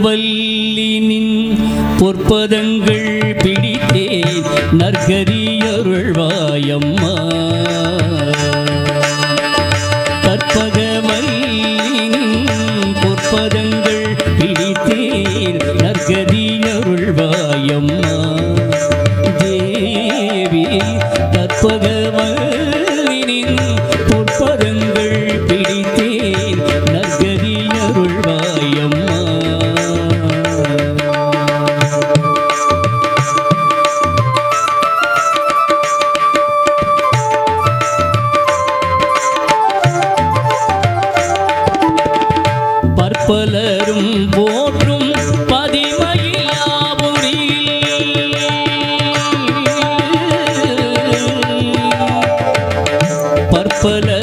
கற்பகவல்லினின் பொற்பதங்கள் பிடித்தேன் நற்கரியருள்வாயம்மா கற்பகவல்லினின் பொற்பதங்கள் பிடித்தேன் நற்கரியருள்வாயம்மா தேவி கற்பகவல்லினின் பலரும் போற்றும் பதிமகிழாபுரியில் பற்பல